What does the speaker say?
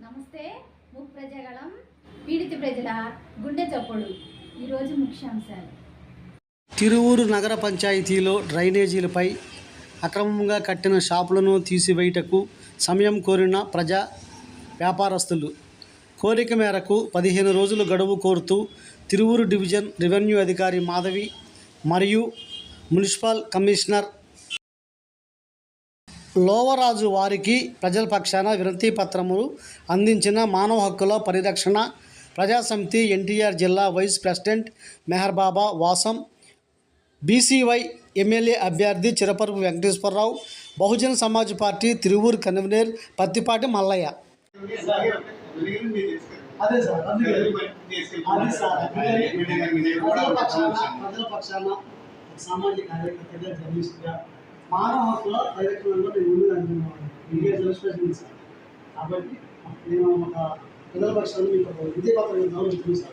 నమస్తే ముక్ పీడిత ప్రజల గుండె చప్పుడు. ఈరోజు ముఖ్యాంశాలు. తిరువూరు నగర పంచాయతీలో డ్రైనేజీలపై అక్రమంగా కట్టిన షాపులను తీసివేయటకు సమయం కోరిన ప్రజా వ్యాపారస్తులు కోరిక మేరకు పదిహేను రోజులు గడువు కోరుతూ తిరువూరు డివిజన్ రెవెన్యూ అధికారి మాధవి మరియు మున్సిపల్ కమిషనర్ లోవరాజు వారికి ప్రజల పక్షాన వినతి పత్రములు అందించిన మానవ హక్కుల పరిరక్షణ ప్రజాసమితి ఎన్టీఆర్ జిల్లా vice president Meher Baba Vasam BCY MLA అభ్యర్థి చిరపరుపు వెంకటేశ్వరరావు బహుజన సమాజ్ పార్టీ తిరువూరు కన్వీనర్ పత్తిపాటి మల్లయ్య. అదే సార్ సార్ ప్రజల పక్షాన సామాజిక కార్యకర్తగా జర్నలిస్ట్గా మానవ హక్కుల పరిరక్షణలో నేను ముందు అంటున్నాను ఇండియా జర్నలిస్ట్ సార్. కాబట్టి నేను ఒక ప్రజల పక్షాన్ని మీకు ఒక విద్యాపత్రం సార్.